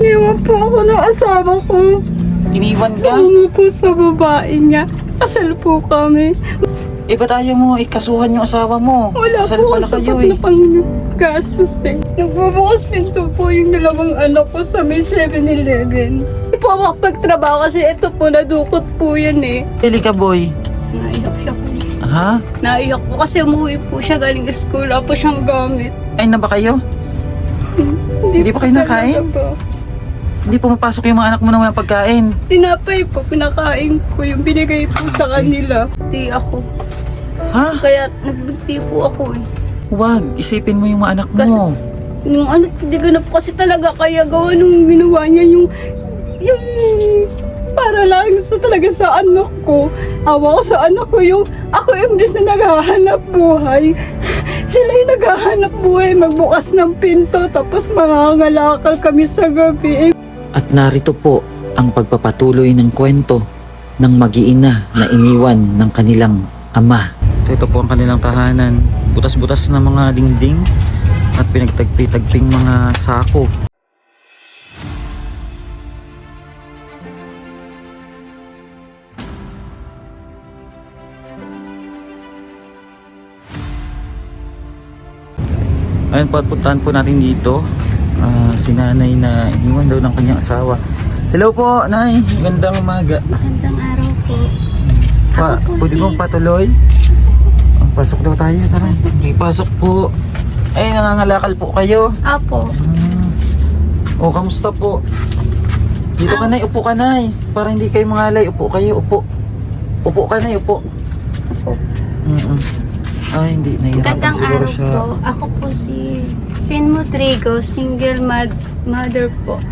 Iniwan po ako ng asawa ko. Iniwan ka? Tungo po sa babae niya. Kasal po kami. Eh, ba't ayaw mo ikasuhan yung asawa mo? Wala Kasal po pala sapat kayo na eh. pang gastos eh. Nagbubukas pinto po yung dalawang anak ko sa may 7-Eleven. Hindi po ako makapagtrabaho kasi ito po, nadukot po yan eh. Pili ka, boy. Naiyak siya po. Ha? Naiyak po kasi umuwi po siya galing sa school. Wala po siyang gamit. Ay na ba kayo? Hindi pa kayo talaga nakain? po. Hindi pumapasok yung mga anak mo na walang pagkain. Tinapay po, pinakain ko yung binigay po sa kanila. Di ako. Ha? Kaya nagbunti po ako eh. Huwag. Isipin mo yung mga anak Kasi- mo. Nung ano, hindi ko na po kasi talaga kaya gawa nung ginawa niya yung, yung, para lang sa talaga sa anak ko. Awa ko sa anak ko yung, ako yung bis na naghahanap buhay. Sila yung naghahanap buhay, magbukas ng pinto, tapos mangangalakal kami sa gabi. At narito po ang pagpapatuloy ng kwento ng mag-iina na iniwan ng kanilang ama. Ito po ang kanilang tahanan. Butas-butas na mga dingding at pinagtagpi-tagping mga sako. Ayun po at puntahan po natin dito ah, si nanay na iniwan daw ng kanyang asawa. Hello po, nay. Gandang umaga. Magandang araw po. Pa, Ako po pwede si- bang patuloy? Oh, pasok daw tayo, tara. Okay, pasok po. Ay, nangangalakal po kayo. Apo. Hmm. O, kamusta po? Dito ka, nay. Upo ka, nay. Para hindi kayo mangalay. Upo kayo, upo. Upo ka, nay. Upo. Apo. Mm Ay, hindi. Nahihirapan Magandang siguro araw siya. po. Ako po si Sin Motrigo, single mad mother po.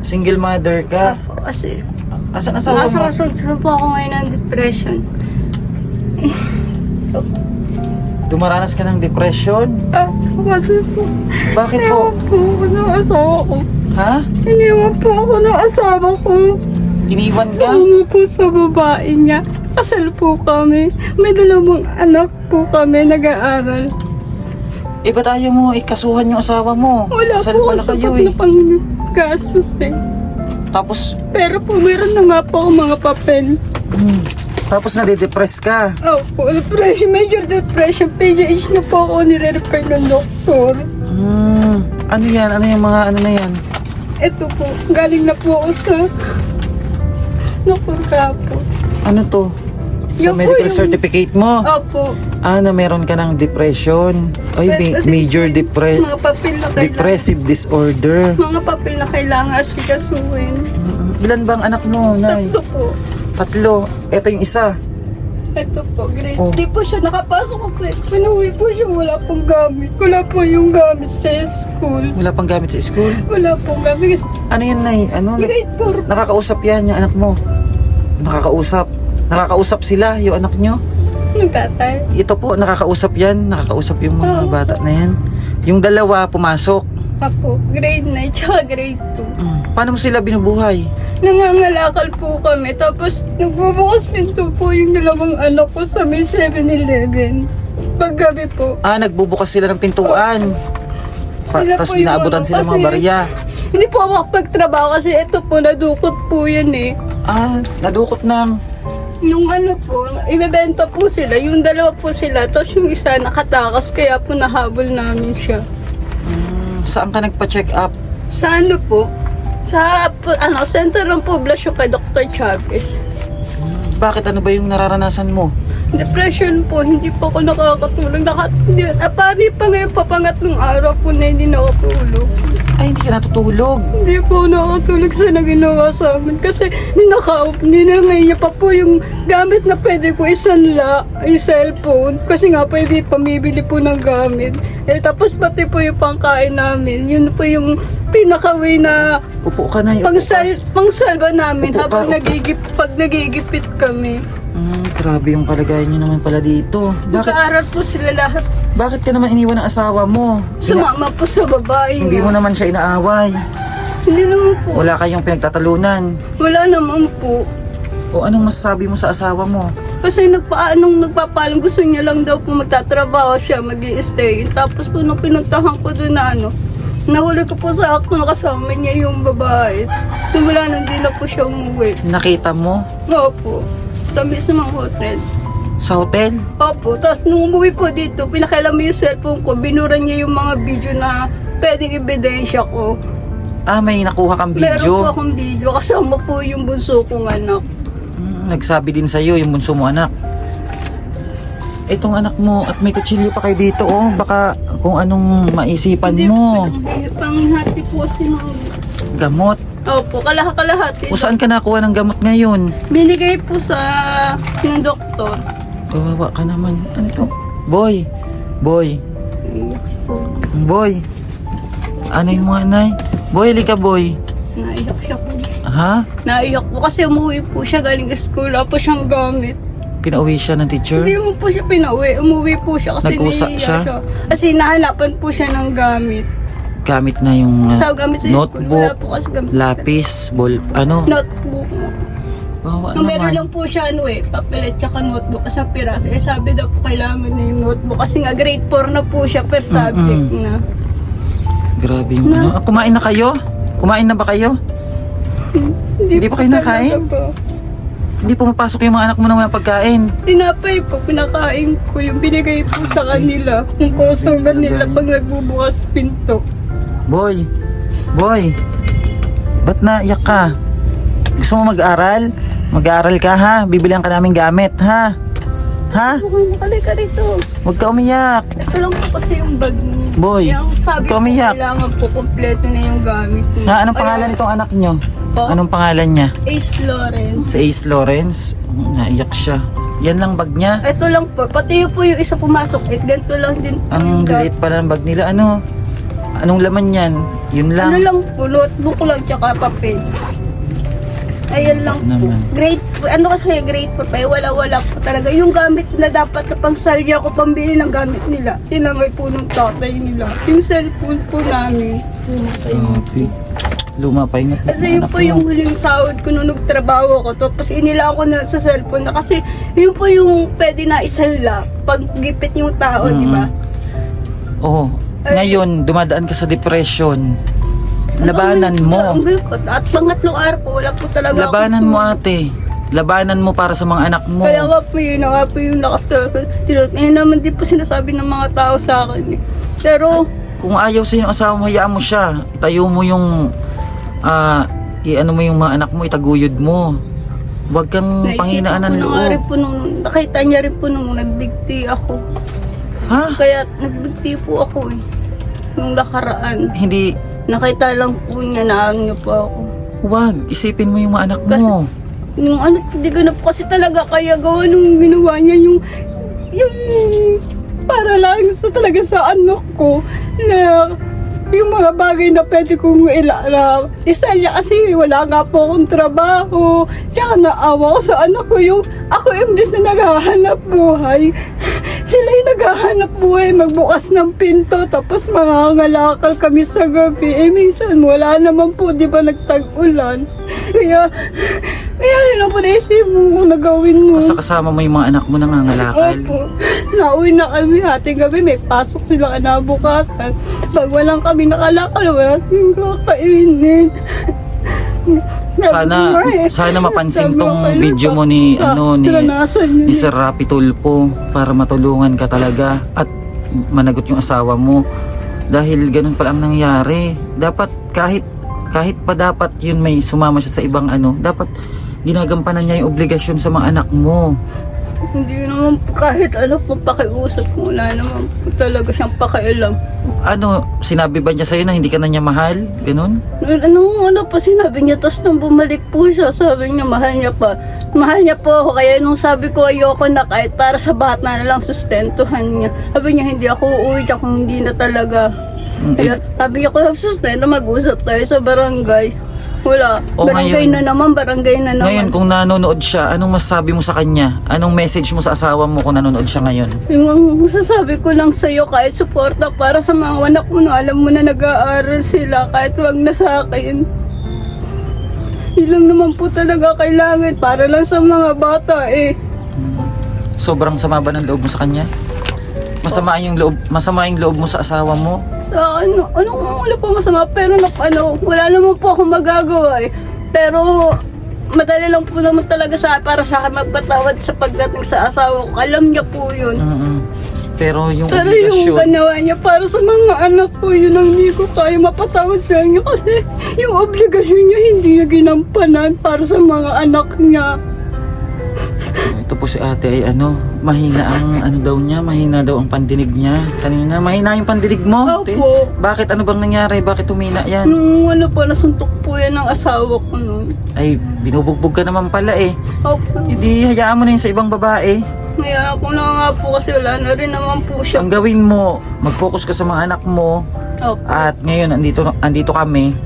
Single mother ka. Apo, kasi Asan asawa mo? Nasusunod po ako ngayon ng depression. Dumaranas ka ng depression? Ah, kasi po. Bakit po? Iniwan po ako ng asawa ko. Ha? Iniwan po ako ng asawa ko. Iniwan ka? Tungo po sa babae niya. Kasal po kami. May dalawang anak po kami nag-aaral. Eh, ba't ayaw mo ikasuhan yung asawa mo? Wala Kasal po pala sapat kayo na eh. pang gastos eh. Tapos, Pero po meron na nga po akong mga papel. hmm, tapos nade-depress ka. Opo, depression, major depression. PGH na po ako nire-refer ng doktor. Hmm, ano yan? Ano yung mga ano na yan? Ito po, galing na po ako sa napunta po. Ano to? Sa Yung po medical yung- certificate mo? Opo. Ah, na meron ka ng depression. Ay, ma- major depre Mga papel na kailangan. depressive disorder. Mga papel na kailangan asikasuhin. Mm, Ilan bang anak mo, Nay? Tatlo po. Tatlo. Ito yung isa. Ito po, grade. Oh. Di po siya nakapasok kasi pinuwi po siya, wala pong gamit. Wala po yung gamit sa school. Wala pang gamit sa school. Wala pong gamit. Ano yan, Nay? Ano? Grade 4 Nakakausap yan, yung anak mo. Nakakausap. Nakakausap sila, yung anak nyo. ng tatay. Ito po, nakakausap yan. Nakakausap yung mga Oo. bata na yan. Yung dalawa, pumasok. Ako, grade 9, tsaka grade 2. Mm. Paano mo sila binubuhay? Nangangalakal po kami. Tapos, nagbubukas pinto po yung dalawang anak ko sa may 7-Eleven. Paggabi po. Ah, nagbubukas sila ng pintuan. Pa, Sila tapos po yung inaabutan ano sila mga kasi- barya. Hindi po ako makapagtrabaho kasi ito po, nadukot po yan eh. Ah, nadukot ng... Yung ano po, ibebenta po sila. Yung dalawa po sila. Tapos yung isa nakatakas. Kaya po nahabol namin siya. Mm, saan ka nagpa-check up? Sa ano po? Sa po- ano, Center ng Poblasyon kay Dr. Chavez. Bakit ano ba yung nararanasan mo? Depression po, hindi po ako nakakatulog. Naka, hindi, ah, pa ngayon papangat ng araw po na hindi nakatulog. Ay, hindi ka natutulog. Hindi po nakatulog sa na ginawa sa amin. Kasi ninakaw, ninangay niya pa po yung gamit na pwede ko isanla, yung cellphone. Kasi nga po hindi pamibili po ng gamit. Eh, tapos pati po yung pangkain namin. Yun po yung pinaka-way na Upo ka na. Upo ka. pangsal, pangsalba namin Upo ka, habang upo. nagigip, pag nagigipit kami. Grabe yung kalagayan niyo naman pala dito. Bakit, Nag-aaral po sila lahat. bakit ka naman iniwan ng asawa mo? Sumama po sa babae hindi niya. mo naman siya inaaway. Hindi naman po. Wala kayong pinagtatalunan. Wala naman po. O anong masasabi mo sa asawa mo? Kasi nagpa, nung nagpapalang gusto niya lang daw po magtatrabaho siya, mag stay Tapos po nung pinuntahan ko doon na ano, Nahuli ko po sa akto na kasama niya yung babae. Simula nang di na po siya umuwi. Nakita mo Opo. Sa mismong hotel. sa hotel? Opo. Tapos nung umuwi po dito, pinakailan mo yung cellphone ko. Binura niya yung mga video na pwedeng ebidensya ko. Ah, may nakuha kang Meron po video. akong video. Kasama po yung bunso kong anak. Hmm, nagsabi din sa'yo yung bunso mo anak. Itong anak mo at may kutsilyo pa kayo dito oh. Baka kung anong maisipan Hindi mo. lang. Panghati po ng... Gamot. Opo, kalaha-kalahati. O saan ka nakuha ng gamot ngayon? Binigay po sa ng doktor. Kawawa ka naman. Ano to? Boy. Boy. Boy. Ano yung mga nay? Boy, lika boy. Naiyak siya po. Ha? Naiyak po kasi umuwi po siya galing school. Po siyang gamit. Pinauwi siya ng teacher? Hindi mo po siya pinauwi. Umuwi po siya kasi nahihiya siya? Kasi nahanapan po siya ng gamit. Gamit na yung uh, Sa gamit sa school. Wala notebook, po kasi gamit. lapis, ball, ano? Notebook. Kawawa Nung meron naman. lang po siya ano eh, papel at saka notebook sa piraso. Eh sabi daw po kailangan na yung notebook kasi nga grade 4 na po siya per subject Mm-mm. na. Grabe yung ano. Ah, kumain na kayo? Kumain na ba kayo? Hindi pa kayo po nakain? talaga po. Hindi pumapasok yung mga anak mo na walang pagkain. Tinapay po, pinakain ko yung binigay po sa kanila. Kung customer nila pag nagbubukas pinto. Boy, boy, ba't naiyak ka? Gusto mo mag-aral? Mag-aral ka ha? Bibilihan ka namin gamit ha? Ha? Okay, nakalik ka rito. Huwag ka umiyak. Ito lang po kasi yung bag niya. Boy, Yung sabi ko, kailangan po kompleto na yung gamit niya. Ha? Anong pangalan nitong anak nyo? Po? Anong pangalan niya? Ace Lawrence. Si Ace Lawrence? Naiyak siya. Yan lang bag niya. Ito lang po. Pati yung po yung isa pumasok. It ganito lang din po Ang yung gamit. liit pala ng bag nila. Ano? Anong laman yan? Yun lang. Ano lang po, notebook lang tsaka papel. Ayan lang po. Naman. Grade, ano kasi grade 4 pa, eh, wala-wala po talaga. Yung gamit na dapat na pang salya ko pambili ng gamit nila. Tinamay po ng tatay nila. Yung cellphone po namin. Grabe. Luma pa yung Kasi yun anak po mo. yung huling sahod ko nung nagtrabaho ko. Tapos inila ko na sa cellphone na kasi yun po yung pwede na isalya pag gipit yung tao, di ba? Oo. Ngayon, dumadaan ka sa depression. Labanan mo. At pangatlong araw po, wala po talaga Labanan mo ate. Labanan mo para sa mga anak mo. Kaya nga po yun, nga po yung lakas ko. Tinut- Yun naman din po sinasabi ng mga tao sa akin. eh. Pero, Kung ayaw sa ng asawa mo, hayaan mo siya. Itayo mo yung ah i-ano mo yung mga anak mo, itaguyod mo. Huwag kang naisip panghinaan ng ko na nga rin loob. po nung, nakita niya rin po nung nagbigti ako. Ha? Kaya nagbigti po ako eh. Nung nakaraan. Hindi, Nakita lang po niya na niya po ako. huwag. Isipin mo yung mga anak Kasi- mo. Nung ano, hindi ko na po kasi talaga kaya gawa nung ginawa niya yung, yung, para lang sa talaga sa anak ko na yung mga bagay na pwede kong ilala. Isa niya kasi wala nga po akong trabaho. Tsaka naawa ko sa anak ko yung ako imbis na naghahanap buhay. Sila yung naghahanap buhay, magbukas ng pinto, tapos mangangalakal kami sa gabi. Eh, minsan wala naman po, di ba nagtag-ulan. Kaya, kaya yun ang po naisip mo kung nagawin mo. Kasi kasama mo yung mga anak mo nangangalakal. Opo. Nauwi na kami hating gabi. May pasok sila kinabukasan. Pag walang kami nakalakal, wala silang kakainin. Sana, sana mapansin tong video mo ni, ano, ni, ni Sir Rapi Tulpo para matulungan ka talaga at managot yung asawa mo. Dahil ganun pala ang nangyari. Dapat kahit kahit pa dapat yun may sumama siya sa ibang ano, dapat ginagampanan niya yung obligasyon sa mga anak mo. Hindi naman po kahit ano po pakiusap mo. Wala naman po talaga siyang pakialam. Ano, sinabi ba niya sa'yo na hindi ka na niya mahal? Ganun? Anong ano pa sinabi niya, tapos nung bumalik po siya, sabi niya mahal niya pa. Mahal niya po ako, kaya nung sabi ko ayoko na kahit para sa bata na lang sustentuhan niya. Sabi niya hindi ako uuwi kung hindi na talaga. Mm, Kaya sabi niya ko sustento, mag-usap tayo sa barangay. Wala. O, barangay ngayon- na naman, barangay na naman. Ngayon, kung nanonood siya, anong masasabi mo sa kanya? Anong message mo sa asawa mo kung nanonood siya ngayon? Yung masasabi ko lang sa'yo, kahit suporta para sa mga anak mo na alam mo na nag-aaral sila, kahit wag na sa akin. Yun lang naman po talaga kailangan para lang sa mga bata eh. Sobrang sama ba ng loob mo sa kanya? Masama yung loob, masama yung loob mo sa asawa mo. Sa ano, ano wala pa masama, pero na, ano, wala naman po akong magagawa eh. Pero, madali lang po naman talaga sa para sa akin magpatawad sa pagdating sa asawa ko. Alam niya po yun. Mm-mm. Pero yung Pero yung obligasyon, ganawa niya para sa mga anak ko, yun ang hindi ko kaya mapatawad sa kanya kasi yung obligasyon niya hindi niya ginampanan para sa mga anak niya. Ito po si ate ay ano, mahina ang ano daw niya, mahina daw ang pandinig niya. Kanina, mahina yung pandinig mo. Opo. Bakit ano bang nangyari? Bakit humina yan? Nung ano po, nasuntok po yan ng asawa ko nun. Ay, binubugbog ka naman pala eh. Opo. Hindi, hayaan mo na yun sa ibang babae. Kaya ako na nga po kasi wala na rin naman po siya. Ang gawin mo, mag-focus ka sa mga anak mo. Opo. At ngayon, andito, andito kami.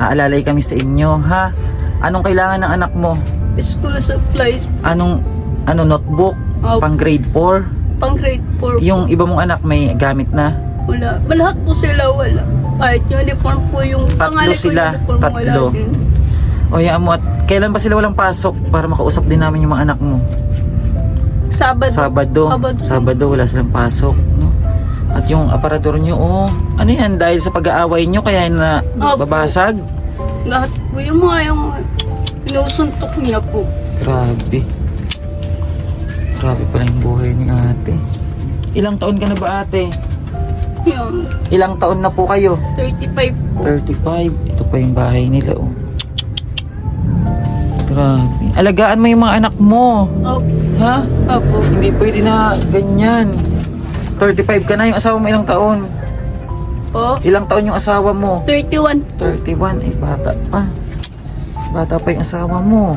Aalalay kami sa inyo, ha? Anong kailangan ng anak mo? School supplies, Anong ano notebook? Opo. Pang grade 4? pang grade 4 Yung iba mong anak may gamit na? Wala. Lahat po sila wala. Kahit uniform po yung Tatlo pangalan ko sila, uniform wala tatlo. din. O hayaan mo at kailan ba sila walang pasok para makausap din namin yung mga anak mo? Sabado. Sabado. Sabado. Sabado wala silang pasok, no? At yung aparador nyo, oh, ano yan? Dahil sa pag-aaway nyo, kaya na Opo. babasag? Lahat po yung mga yung pinusuntok niya po. Grabe. Grabe pala yung buhay ni ate. Ilang taon ka na ba ate? Yung Ilang taon na po kayo? 35 po. 35. Ito pa yung bahay nila, oh. Grabe. Alagaan mo yung mga anak mo. Opo. Ha? Opo. Hindi pwede na ganyan. 35 ka na yung asawa mo ilang taon? Po. Ilang taon yung asawa mo? 31 po. 31. Ay, bata pa. Bata pa yung asawa mo.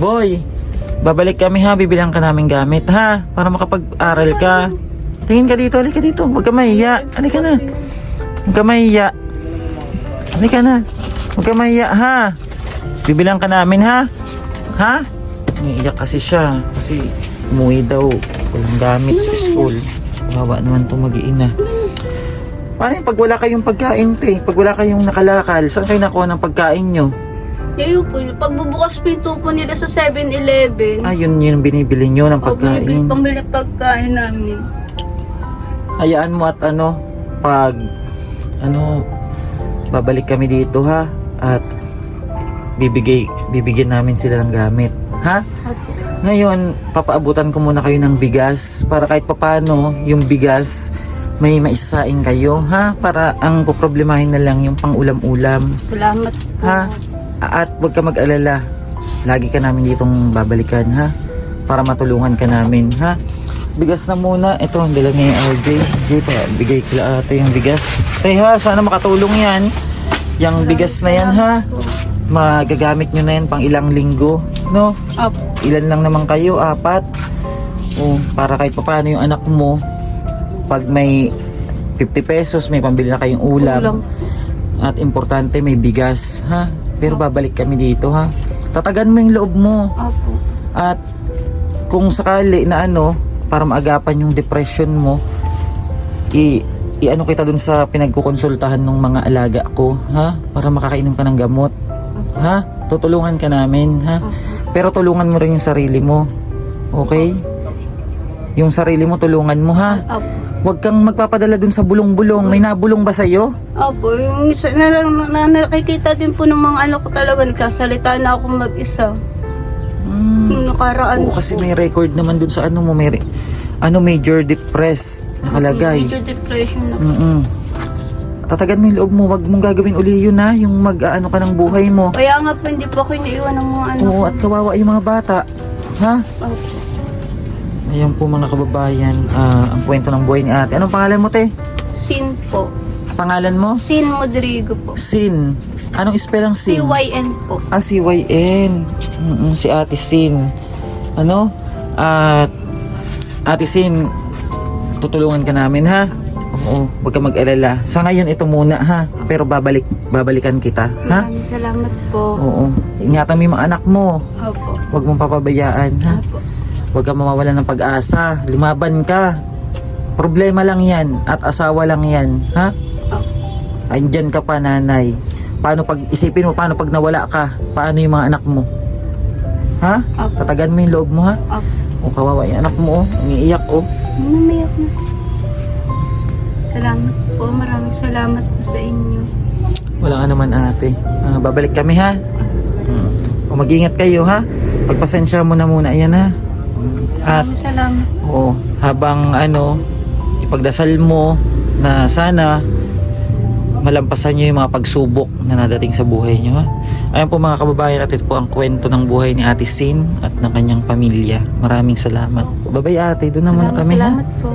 Boy, babalik kami ha. Bibilang ka namin gamit ha. Para makapag-aral ka. Tingin ka dito. Halika dito. Huwag ka mahiya. Halika na. Huwag ka mahiya. Halika na. Huwag ka mahiya ha. Bibilang ka namin ha. Ha? Umiiyak kasi siya. Kasi umuwi daw. Walang gamit sa school. Kawawa naman itong mag-iina. Paano yung pag wala kayong pagkain, te? Pag wala kayong nakalakal, saan kayo nakuha ng pagkain nyo? Yayo po, yung pagbubukas pinto po nila sa 7-Eleven. Ah, yun yun ang binibili nyo ng pagkain. pambili pagkain namin. Hayaan mo at ano, pag, ano, babalik kami dito ha, at bibigay, bibigyan namin sila ng gamit. Ha? Opo. Ngayon, papaabutan ko muna kayo ng bigas para kahit papano yung bigas may maisasaing kayo, ha? Para ang poproblemahin na lang yung pang-ulam-ulam. Salamat po. Ha? At huwag ka mag-alala. Lagi ka namin ditong babalikan, ha? Para matulungan ka namin, ha? Bigas na muna. Ito, ang dala yung RJ. Dito, bigay kila ate yung bigas. Tay ha, sana makatulong yan. Yung bigas na yan, ha? Magagamit nyo na yan pang ilang linggo, no? Ilan lang naman kayo? Apat? O, para kahit paano yung anak mo, pag may 50 pesos, may pambili na kayong ulam. Ulam. At importante may bigas, ha? Pero babalik kami dito, ha? Tatagan mo yung loob mo. Opo. At kung sakali na ano, para maagapan yung depression mo, i i-ano kita dun sa pinagkukonsultahan ng mga alaga ko, ha? Para makakainom ka ng gamot. Ha? Tutulungan ka namin, ha? Pero tulungan mo rin yung sarili mo. Okay? Yung sarili mo tulungan mo, ha? Opo. Huwag kang magpapadala dun sa bulong-bulong. May nabulong ba sa'yo? Opo, yung isa na, na, na, nakikita din po ng mga anak ko talaga, nagsasalita na ako mag-isa. Hmm. Yung nakaraan Oo, kasi po. may record naman dun sa ano mo, may re- ano major depressed nakalagay. Medyo depression na. Mm Tatagan mo yung loob mo, wag mong gagawin uli yun ha, yung mag-ano ka ng buhay mo. Kaya nga po, hindi po ako iniiwan ng mga anak Oo, at kawawa yung mga bata. Ha? Opo. Ayan po mga kababayan, ah, ang kwento ng buhay ni ate. Anong pangalan mo, te? Sin po. Pangalan mo? Sin Rodrigo po. Sin. Anong spell ang Sin? C-Y-N po. Ah, si YN. Mm-mm, si Ate Sin. Ano? At Ate Sin, tutulungan ka namin ha? Oo, huwag ka mag-alala. Sa ngayon ito muna ha, pero babalik babalikan kita, ha? Maraming salamat po. Oo. Ingatan mo yung mga anak mo. Opo. Huwag mong papabayaan, ha? Opo. Huwag ka mawawalan ng pag-asa. Lumaban ka. Problema lang yan at asawa lang yan, ha? Andyan ka pa, nanay. Paano pag, isipin mo, paano pag nawala ka? Paano yung mga anak mo? Ha? Opo. Tatagan mo yung loob mo, ha? Opo. O kawawa yung anak mo, oh. Umiiyak, oh. Namiyak na. Salamat po. Maraming salamat po sa inyo. Wala ka naman ate. Ah, babalik kami ha. Hmm. O mag-ingat kayo ha. Pagpasensya mo na muna yan ha. At salamat. oo, habang ano, ipagdasal mo na sana malampasan nyo yung mga pagsubok na nadating sa buhay nyo ha. Ayan po mga kababayan, at ito po ang kwento ng buhay ni Ate Sin at ng kanyang pamilya. Maraming salamat. Babay ate, doon naman na Maraming kami ha. salamat po.